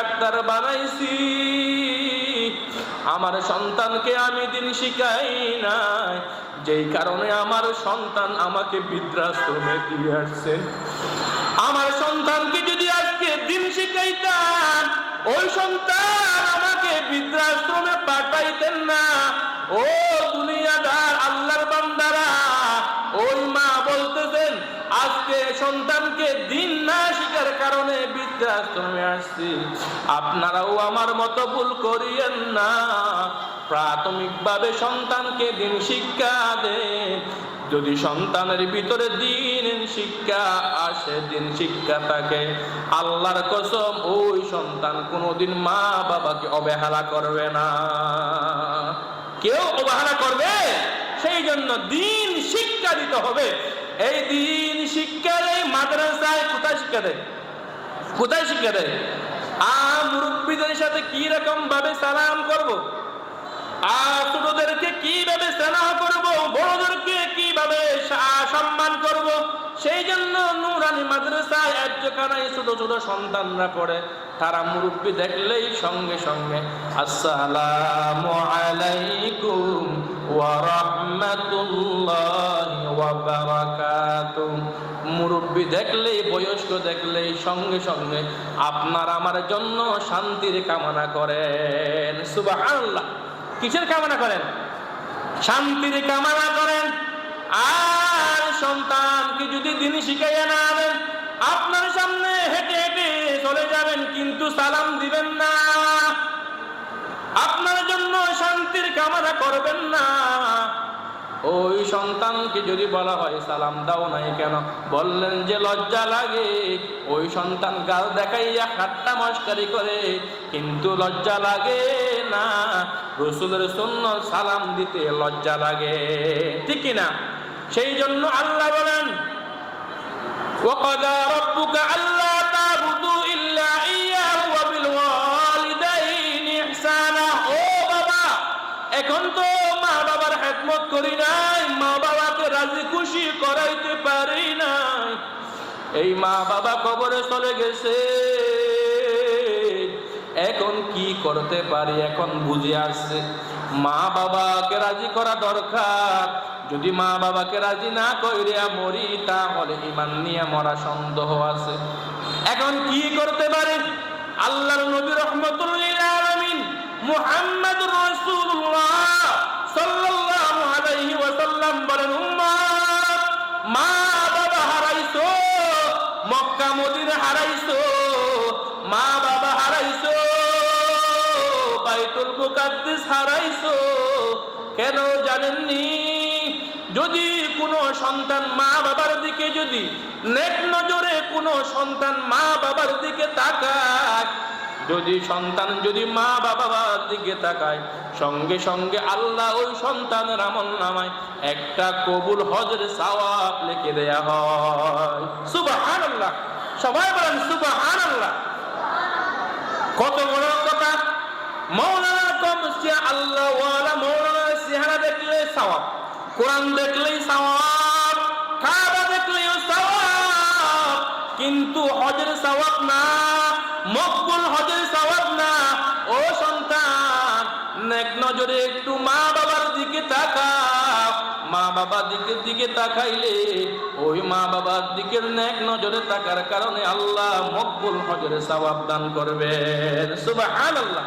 Doctor বানাইছি। আমার সন্তানকে আমি দিন শিখাই নাই। যেই কারণে আমার সন্তান আমাকে বৃদ্ধাশ্রমে দিয়ে আসছে। আমার সন্তানকে যদি আজকে দিন শিখাইতাম, ওই সন্তান আমাকে বৃদ্ধাশ্রমে পাঠাইতেন না। ও দুনিয়াদার আজকে সন্তানকে দিন না শিকার কারণে বৃদ্ধাশ্রমে আসছি। আপনারাও আমার মতো ভুল করিয়েন না। প্রাথমিকভাবে সন্তানকে দিন শিক্ষা দেন যদি সন্তানের ভিতরে দিন শিক্ষা আসে, দিন শিক্ষা থাকে, আল্লাহর কসম ওই সন্তান কোনোদিন মা বাবাকে অবহেলা করবে না। কেউ অবহেলা করবে? সেই জন্য দিন শিক্ষা দিতে হবে। এই কোথায় শিক্ষা দেয়। কোথায় শিক্ষা দেয়। আর মুরব্বীদের সাথে কি রকম ভাবে সালাম করব। আর ছোটদেরকে কীভাবে স্নেহ করব? বড়দেরকে কীভাবে সম্মান করব? সেই জন্য নুরানি মাদ্রাসায় একজোখানায় ছোট ছোট সন্তানরা পড়ে। তারা মুরব্বী দেখলেই সঙ্গে সঙ্গে, আসসালামু আলাইকুম ওয়া রাহমাতুল্লাহি মুরব্বী দেখলেই, বয়স্ক দেখলেই সঙ্গে সঙ্গে আপনার আমার জন্য শান্তির কামনা করেন। সুবহানাল্লাহ। কিসের কামনা করেন? শান্তির কামনা করেন। আর সন্তানকে যদি দিন শিখাইয়া না আনেন আপনার সামনে হেঁটে হেঁটে চলে যাবেন, কিন্তু সালাম দিবেন না। আপনার জন্য শান্তির কামনা করবেন না। ওই সন্তানকে যদি বলা হয় সালাম দাও নাই কেন বললেন যে লজ্জা লাগে ওই সন্তান গাল দেখাইয়া খাট্টা মস্কারি করে কিন্তু লজ্জা লাগে না রসুলের শূন্য সালাম দিতে লজ্জা লাগে ঠিক না সেই জন্য আল্লাহ বলেন وقضى ربك ألا تعبدوا إلا إياه وبالوالدين إحسانا ও বাবা এখন তো মা হেদমত করি নাই মা বাবাকে রাজি খুশি করাইতে পারি নাই। এই মা বাবা কবরে চলে গেছে। এখন কি করতে পারি, এখন বুঝে আসছে। মা বাবাকে রাজি করা দরকার। যদি মা বাবাকে রাজি না কইরা মরি, তাহলে ইমান নিয়ে মরা সন্দেহ আছে। এখন কি করতে পারে? আল্লাহর নবী রহমতুল্লাহ আলামিন মুহাম্মদুর রাসূলুল্লাহ হারাইছো, মা বাবা হারাইছো, বাইতুল মুকাদ্দিস হারাইছো, কেন জানেননি? যদি কোনো সন্তান মা বাবার দিকে যদি নেক নজরে কোনো সন্তান মা বাবার দিকে তাকায়, যদি সন্তান যদি মা বাবার দিকে তাকায়, সঙ্গে সঙ্গে আল্লাহ ওই সন্তানের আমল নামায় একটা কবুল হজের সাওয়াব লিখে দেয়া হয়। সুবহানাল্লাহ। সবাই বলেন, সুবহানাল্লাহ। কত বড় কথা? মৌলানা কম আল্লাহ ওয়ালা, মৌলানা চেহারা দেখলে সওয়াব, কোরআন দেখলেই সওয়াব, কাবা দেখলেও সওয়াব, কিন্তু হজের সওয়াব না, মকবুল হজের সওয়াব না। ও সন্তান, নেক নজরে একটু মা বাবার দিকে তাকাও। মা বাবার দিকের দিকে তাকাইলে, ওই মা বাবার দিকের ন্যাক নজরে তাকার কারণে আল্লাহ মকবুল নজরে সবাব দান করবেন। সুবাহ আল্লাহ